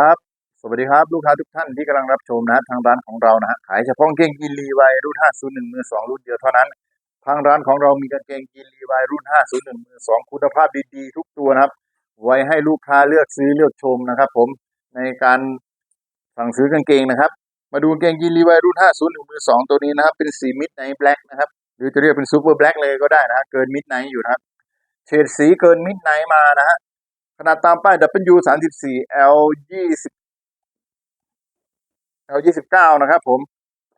ครับสวัสดีครับลูกค้าทุกท่านที่กำลังรับชมนะฮะทางร้านของเรานะฮะขายเฉพาะเกงยีนลีวายรุ่น 501 มือ 2 รุ่นเดียวเท่านั้น ทางร้านของเรามีกางเกงยีนลีวายรุ่น 501 มือ 2 คุณภาพดีๆ ทุกตัวนะครับ ไว้ให้ลูกค้าเลือกซื้อเลือกชมนะครับ ผมในการสั่งซื้อกางเกงนะครับ มาดูกางเกงยีนลีวายรุ่น 501 มือ 2 ตัวนี้นะครับเป็นสีมิดไนท์แบล็กนะครับหรือจะเรียกเป็นซูเปอร์แบล็กเลยก็ได้นะฮะเกินมิดไนท์อยู่นะครับเฉดสีเกินมิดไนท์มานะฮะ ขนาดตามป้าย W 34 L 20 L ยี่สิบเก้านะครับผม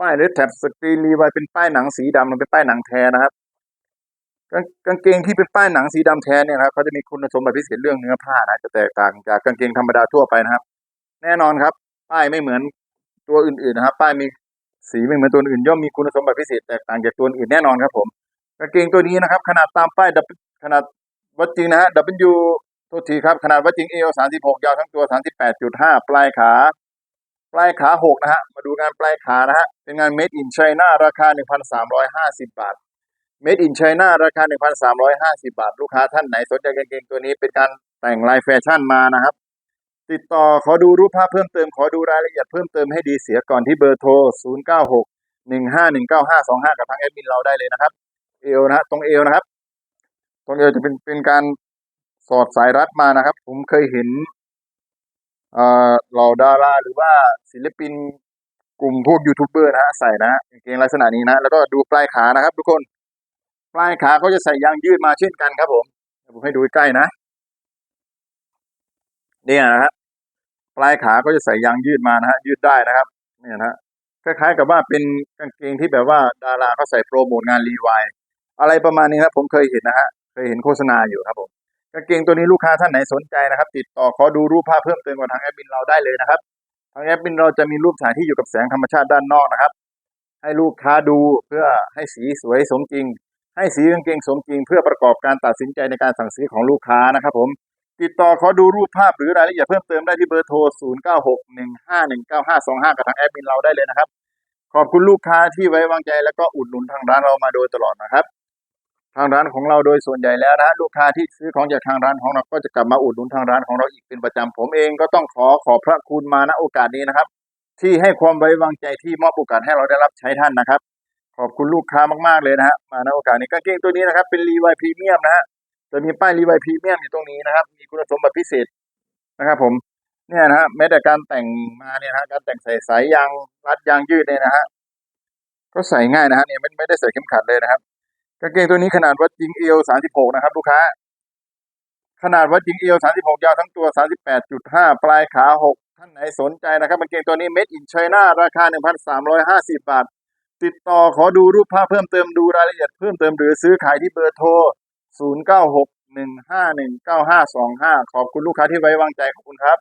ป้ายหรือแท็บสกรีนรีไวเป็นป้ายหนังสีดำมันเป็นป้ายหนังแท้นะครับ กางกางเกงที่เป็นป้ายหนังสีดำแท้เนี่ยนะครับเขาจะมีคุณสมบัติพิเศษเรื่องเนื้อผ้านะจะแตกต่างจากกางเกงธรรมดาทั่วไปนะครับ แน่นอนครับ ป้ายไม่เหมือนตัวอื่นๆนะครับ ป้ายมีสีไม่เหมือนตัวอื่นย่อมมีคุณสมบัติพิเศษแตกต่างจากตัวอื่นแน่นอนครับผมกางเกงตัวนี้นะครับ ขนาดตามป้ายขนาดวัดจริงนะฮะ W โทษทีครับขนาดวัดจริง L สามสิบหกยาวทั้งตัวสามสิบแปดจุดห้าปลายขา ปลายขาหกนะฮะ มาดูงานปลายขานะฮะ เป็นงาน made in China ราคา1,350บาท made in China ราคา1,350บาท ลูกค้าท่านไหนสนใจกางเกงตัวนี้เป็นการแต่งลายแฟชั่นมานะครับ ติดต่อขอดูรูปภาพเพิ่มเติม ขอดูรายละเอียดเพิ่มเติมให้ดีเสียก่อนที่เบอร์โทร096 1519525กับทางแอดมินเราได้เลยนะครับ เอวนะฮะตรงเอวนะครับ ตรงเอวจะเป็นเป็นการ สอดสายรัดมานะครับ ผมเคยเห็นเอ่อเหล่าดาราหรือว่าศิลปินกลุ่มพวกยูทูบเบอร์นะฮะใส่นะฮะกางเกงลักษณะนี้นะ แล้วก็ดูปลายขานะครับ ทุกคนปลายขาเขาจะใส่ยางยืดมาเช่นกันครับ ผมผมให้ดูใกล้นะเนี่ยนะฮะปลายขาก็จะใส่ยางยืดมานะฮะยืดได้นะครับเนี่ยนะฮะคล้ายๆกับว่าเป็นกางเกงที่แบบว่าดาราเขาใส่โปรโมทงานรีวายอะไรประมาณนี้ครับผมเคยเห็นนะฮะเคยเห็นโฆษณาอยู่ครับผม กางเกงตัวนี้ลูกค้าท่านไหนสนใจนะครับ ติดต่อขอดูรูปภาพเพิ่มเติมกับทางแอดมินเราได้เลยนะครับ ทางแอดมินเราจะมีรูปถ่ายที่อยู่กับแสงธรรมชาติด้านนอกนะครับ ให้ลูกค้าดูเพื่อให้สีสวยสมจริง ให้สีกางเกงสมจริง เพื่อประกอบการตัดสินใจในการสั่งซื้อของลูกค้านะครับ ผม ติดต่อขอดูรูปภาพหรือรายละเอียดเพิ่มเติมได้ที่เบอร์โทร 0961519525 กับทางแอดมินเราได้เลยนะครับ ขอบคุณลูกค้าที่ไว้วางใจแล้วก็อุดหนุนทางร้านเรามาโดยตลอดนะครับ ทางร้านของเราโดยส่วนใหญ่แล้วนะฮะลูกค้าที่ซื้อของจากทางร้านของเราก็จะกลับมาอุดหนุนทางร้านของเราอีกเป็นประจำผมเองก็ต้องขอขอบพระคุณมาณโอกาสนี้นะครับ ที่ให้ความไว้วางใจที่มอบโอกาสให้เราได้รับใช้ท่านนะครับ ขอบคุณลูกค้ามากๆเลยนะฮะมาณโอกาสนี้กางเกงตัวนี้นะครับ เป็นรีไวพรีเมียมนะฮะจะมีป้ายรีไวพรีเมียมอยู่ตรงนี้นะครับ มีคุณสมบัติพิเศษนะครับผมเนี่ยนะฮะแม้แต่การแต่งมาเนี่ยนะฮะการแต่งใส่สายยางรัดยางยืดเนี่ยนะฮะก็ใส่ง่ายนะฮะเนี่ยไม่ไม่ได้ใส่เข็มขัดเลยนะครับ กางเกงตัวนี้ขนาดวัดจริงเอวสามสิบหกนะครับ ลูกค้า ขนาดวัดจริงเอวสามสิบหกยาวทั้งตัวสามสิบแปดจุดห้าปลายขาหกท่านไหนสนใจนะครับกางเกงตัวนี้ made in China ราคาหนึ่งพันสามร้อยห้าสิบบาท ติดต่อขอดูรูปภาพเพิ่มเติมดูรายละเอียดเพิ่มเติมหรือซื้อขายที่เบอร์โทรศูนย์เก้าหกหนึ่งห้าหนึ่งเก้าห้าสองห้าขอบคุณลูกค้าที่ไว้วางใจขอบคุณครับ